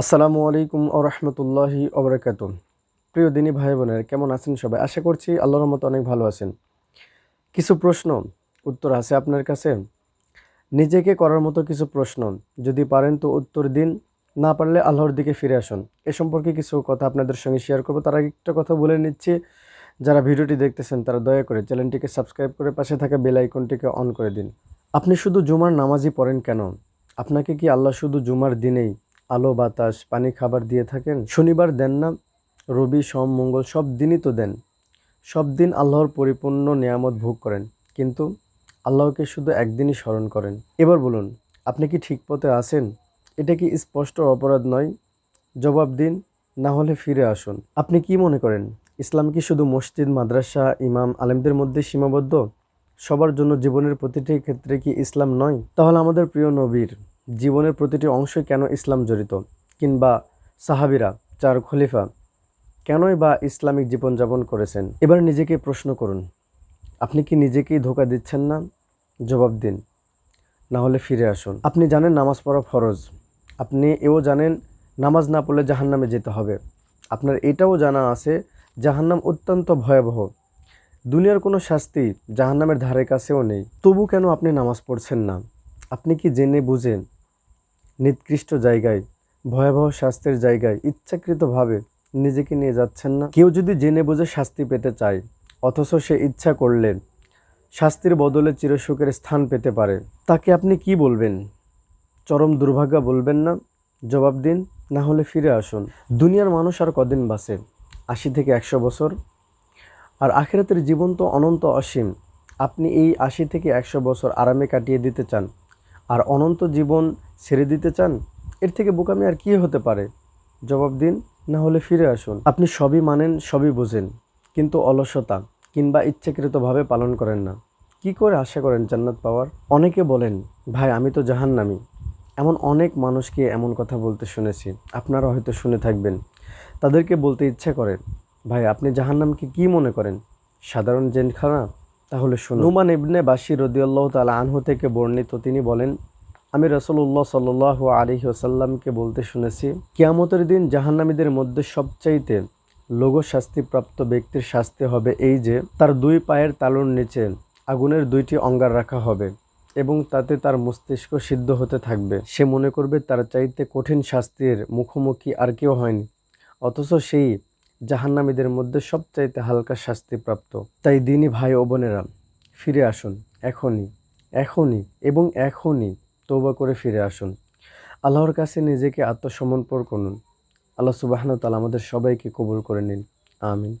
আসসালামু আলাইকুম ও রহমতুল্লাহি ওবরাকাত প্রিয় দিনী ভাই বোনের, কেমন আছেন সবাই? আশা করছি আল্লাহর মতো অনেক ভালো আছেন। কিছু প্রশ্ন, উত্তর আছে আপনার কাছে? নিজেকে করার মতো কিছু প্রশ্ন, যদি পারেন তো উত্তর দিন, না পারলে আল্লাহর দিকে ফিরে আসুন। এ সম্পর্কে কিছু কথা আপনাদের সঙ্গে শেয়ার করব। তার একটা কথা বলে নিচ্ছি, যারা ভিডিওটি দেখতেছেন তারা দয়া করে চ্যানেলটিকে সাবস্ক্রাইব করে পাশে থাকা বেল আইকনটিকে অন করে দিন। আপনি শুধু জুমার নামাজই পড়েন কেন? আপনাকে কি আল্লাহ শুধু জুমার দিনেই আলো, বাতাস, পানি, খাবার দিয়ে থাকেন। শনিবার দেন না, রবি, সোম, মঙ্গল সব দিনই তো দেন। সব দিন আল্লাহর পরিপূর্ণ নিয়ামত ভোগ করেন, কিন্তু আল্লাহকে শুধু একদিনই স্মরণ করেন। এবার বলুন, আপনি কি ঠিক পথে আছেন? এটা কি স্পষ্ট অপরাধ নয়? জবাব দিন, না হলে ফিরে আসুন। আপনি কি মনে করেন, ইসলাম কি শুধু মসজিদ, মাদ্রাসা, ইমাম, আলেমদের মধ্যে সীমাবদ্ধ? সবার জন্য জীবনের প্রতিটি ক্ষেত্রে কি ইসলাম নয়? তাহলে আমাদের প্রিয় নবীর জীবনের প্রতিটি অংশে কেন ইসলাম জড়িত? কিংবা সাহাবিরা, চার খলিফা কেনই বা ইসলামিক জীবনযাপন করেছেন? এবার নিজেকে প্রশ্ন করুন, আপনি কি নিজেকেই ধোকা দিচ্ছেন না? জবাব দিন, না হলে ফিরে আসুন। আপনি জানেন নামাজ পড়া ফরজ, আপনি এও জানেন নামাজ না পড়লে জাহান্নামে যেতে হবে। আপনার এটাও জানা আছে, জাহান্নাম অত্যন্ত ভয়াবহ। দুনিয়ার কোনো শাস্তি জাহান্নামের ধারে কাছেও নেই। তবু কেন আপনি নামাজ পড়ছেন না? আপনি কি জেনে বুঝেন নিকৃষ্ট জায়গায়, ভয়াবহ শাস্তির জায়গায় ইচ্ছাকৃতভাবে নিজেকে নিয়ে যাচ্ছেন না। কেউ যদি জেনে বুঝে শাস্তি পেতে চায়, অথচ সে ইচ্ছা করলে শাস্তির বদলে চিরসুখের স্থান পেতে পারে। তাকে আপনি কি বলবেন? চরম দুর্ভাগ্য বলবেন না? জবাব দিন, না হলে ফিরে আসুন। দুনিয়ার মানুষ আর কদিন বাঁচে? আশি থেকে একশো বছর? আর আখেরাতের জীবন তো অনন্ত অসীম। আপনি এই আশি থেকে একশো বছর আরামে কাটিয়ে দিতে চান। আর অনন্ত জীবন ছেড়ে দিতে চান? এর থেকে বোকামি আর কী হতে পারে? জবাব দিন, না হলে ফিরে আসুন। আপনি সবই মানেন, সবই বোঝেন, কিন্তু অলসতা কিংবা ইচ্ছাকৃতভাবে পালন করেন না। কি করে আশা করেন জান্নাত পাওয়ার? অনেকে বলেন, ভাই, আমি তো জাহান্নামি। এমন অনেক মানুষকে এমন কথা বলতে শুনেছি। আপনারা হয়তো শুনে থাকবেন। তাদেরকে বলতে ইচ্ছা করে, ভাই, আপনি জাহান্নামকে কি মনে করেন? সাধারণ জেলখানা তাহলে শুনুন। নুমান ইবনে বাসির রদিয়াল্লাহ তালা আনহু থেকে বর্ণিত তিনি বলেন, আমি রসুল্লাহ সাল আলহি আসাল্লামকে বলতে শুনেছি, কিয়ামতের দিন জাহান্নামীদের মধ্যে সবচাইতে লঘু শাস্তিপ্রাপ্ত ব্যক্তির শাস্তি হবে এই যে, তার দুই পায়ের তালুর নিচে আগুনের দুইটি অঙ্গার রাখা হবে এবং তাতে তার মস্তিষ্ক সিদ্ধ হতে থাকবে। সে মনে করবে তার চাইতে কঠিন শাস্তির মুখোমুখি আর কেউ হয়নি, অথচ সেই জাহান্নামীদের মধ্যে সবচাইতে হালকা শাস্তিপ্রাপ্ত। তাই দিনই ভাই ও বোনেরা, ফিরে আসুন, এখনই এখনই এবং এখনই তৌবা করে ফিরে আসুন। আল্লাহর কাছে নিজেকে আত্মসমর্পণ করুন। আল্লাহ সুবাহন তালা আমাদের সবাইকে কবুল করে নিন। আমিন।